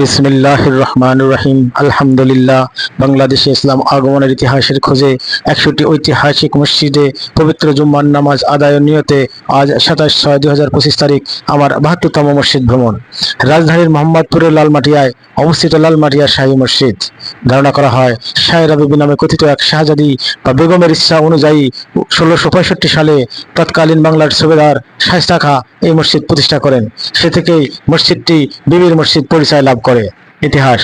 বিসমিল্লাহ রহমান রহিম আলহামদুলিল্লাহ, বাংলাদেশে ইসলাম আগমনের ইতিহাসের খোঁজে একশোটি ঐতিহাসিক মসজিদে পবিত্র জুম্মার নামাজ আদায়ের নিয়তে আজ সাতাশ ছয় দুই হাজার পঁচিশ তারিখ আমার বাহাত্তরতম মসজিদ ভ্রমণ। রাজধানীর মোহাম্মদপুরের লালমাটিয়ায় অবস্থিত লালমাটিয়া শাহী মসজিদ। ধারণা করা হয় শাহেরা বিবি নামে কথিত এক শাহজাদি বা বেগমের ইচ্ছা অনুযায়ী ষোলোশো পঁয়ষট্টি সালে তৎকালীন বাংলার সুবেদার শায়স্তা খা এই মসজিদ প্রতিষ্ঠা করেন। সে থেকেই মসজিদটি বিবির মসজিদ পরিচয় লাভ করে। ইতিহাস,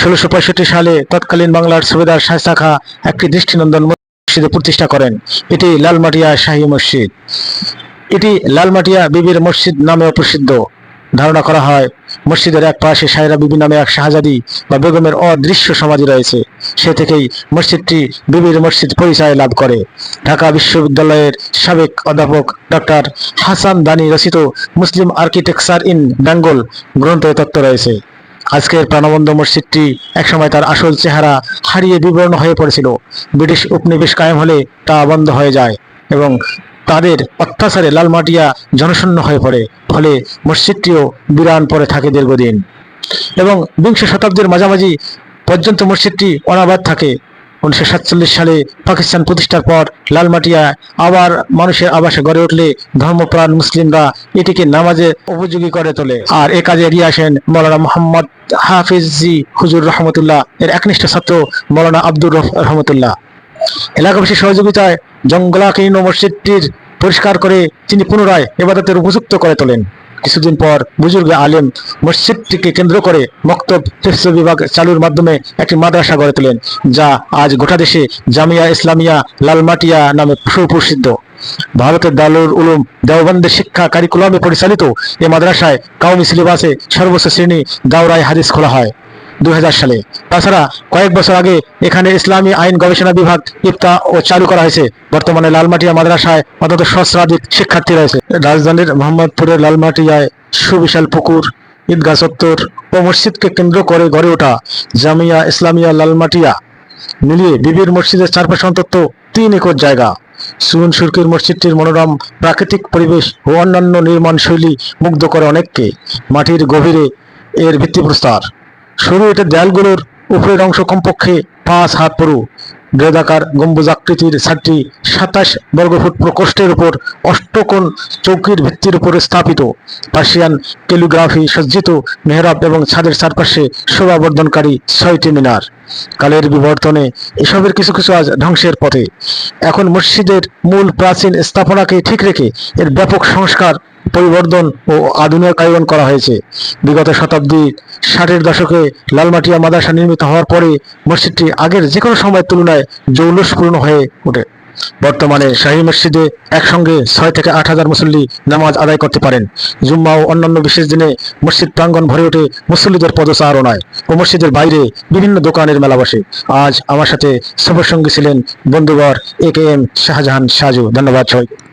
ষোলোশো পঁয়ষট্টি সালে তৎকালীন বাংলার সুবেদার শায়স্তা খা একটি দৃষ্টিনন্দন মসজিদে প্রতিষ্ঠা করেন। এটি লালমাটিয়া শাহী মসজিদ। এটি লালমাটিয়া বিবির মসজিদ নামেও প্রসিদ্ধ। ধারণা করা হয়, মসজিদের এক পাশে সায়রা বিবি নামে এক শাহজাদি বা বেগমের অদৃশ্য সমাধি রয়েছে। সে থেকেই মসজিদটি বিবির মসজিদ পরিচয় লাভ করে। ঢাকা বিশ্ববিদ্যালয়ের সাবেক অধ্যাপক ডক্টর হাসান দানি রচিত মুসলিম আর্কিটেকচার ইন বেঙ্গল গ্রন্থে তত্ত্ব রয়েছে। আজকের প্রাণবন্ধ মসজিদটি একসময় তার আসল চেহারা হারিয়ে বিবর্ণ হয়ে পড়েছিল। ব্রিটিশ উপনিবেশ কায়েম হলে তা বন্ধ হয়ে যায় এবং তাদের অত্যাচারে লালমাটিয়া জনশূন্য হয়ে পড়ে। ফলে মসজিদটিও বিরান পড়ে থাকে দীর্ঘদিন। এবং বিংশ শতাব্দীর মাঝামাঝি পর্যন্ত মসজিদটি অনাবাদ থাকে। উনিশশো সাতচল্লিশ সালে পাকিস্তান প্রতিষ্ঠার পর লালমাটিয়া আবার মানুষের আবাসে গড়ে উঠলে ধর্মপ্রাণ মুসলিমরা এটিকে নামাজে উপযোগী করে তোলে। আর এ কাজে এগিয়ে আসেন মৌলানা মোহাম্মদ হাফিজি হুজুর রহমতুল্লাহ এর একনিষ্ঠ ছাত্র মৌলানা আব্দুর রহ- রহমতুল্লাহ। এলাকাবাসীর সহযোগিতায় জঙ্গলাকীর্ণ মসজিদটির পরিষ্কার করে তিনি পুনরায় এবাদতের উপযুক্ত করে তোলেন। কিছুদিন পর বুজুর্গ আলেম মসজিদটিকে কেন্দ্র করে মক্তব শীর্ষ বিভাগ চালুর মাধ্যমে একটি মাদ্রাসা গড়ে তোলেন, যা আজ গোটা দেশে জামিয়া ইসলামিয়া লালমাটিয়া নামে সুপ্রসিদ্ধ। ভারতের দালুর উলুম দেওবন্দের শিক্ষা কারিকুলামে পরিচালিত এ মাদ্রাসায় কাউমি সিলেবাসে সর্বোচ্চ শ্রেণি দাওরায় হাদিস খোলা হয়। দুই হাজার সালে। তাছাড়া কয়েক বছর আগে এখানে ইসলামী আইন গবেষণা বিভাগ ইফতা ও চালু করা হয়েছে। বর্তমানে লালমাটিয়া মাদ্রাসায় অন্তত সহস্রাধিক শিক্ষার্থী রয়েছে। রাজধানীর মোহাম্মদপুরের লালমাটিয়ায় সুবিশাল পুকুর, ঈদগাহ চত্বর ও মসজিদকে কেন্দ্র করে গড়ে ওঠা জামিয়া ইসলামিয়া লালমাটিয়া। মিলিয়ে বিবির মসজিদের চারপাশে অন্তত তিন একর জায়গা। সুন সুরকির মসজিদটির মনোরম প্রাকৃতিক পরিবেশ ও অন্যান্য নির্মাণ শৈলী মুগ্ধ করে অনেককে। মাটির গভীরে এর ভিত্তিপ্রস্তর সরু এটার দেয়ালগুলোর উপরের অংশ কমপক্ষে পাঁচ হাত পুরু বৃহদাকার গম্বুজাকৃতির ছাদটি সাতাশ বর্গফুট প্রকোষ্ঠের উপর অষ্টকোণ চৌকির ভিত্তির উপর স্থাপিত। পার্সিয়ান ক্যালিগ্রাফি সজ্জিত মেহরাব এবং ছাদের চারপাশে শোভাবর্ধনকারী ছয়টি মিনার। কালের বিবর্তনে এসবের কিছু কিছু আজ ধ্বংসের পথে। এখন মসজিদের মূল প্রাচীন স্থাপনাকে ঠিক রেখে এর ব্যাপক সংস্কার পরিবর্ধন ও আধুনিকায়ন করা হয়েছে। বিগত শতাব্দী ষাটের দশকে লালমাটিয়া মাদ্রাসা নির্মিত হওয়ার পরে মসজিদটি আগের যে কোনো সময়ের তুলনায় জৌলসপূর্ণ হয়ে ওঠে। বর্তমানে শাহী মসজিদে একসঙ্গে ছয় থেকে আট হাজার মুসল্লি নামাজ আদায় করতে পারেন। জুম্মা ও অন্যান্য বিশেষ দিনে মসজিদ প্রাঙ্গণ ভরে ওঠে মুসল্লিদের পদচারণায় ও মসজিদের বাইরে বিভিন্ন দোকানের মেলা বসে। আজ আমার সাথে সফর সঙ্গী ছিলেন বন্ধুবর A K M Shahjahan Saju. ধন্যবাদ সবাইকে।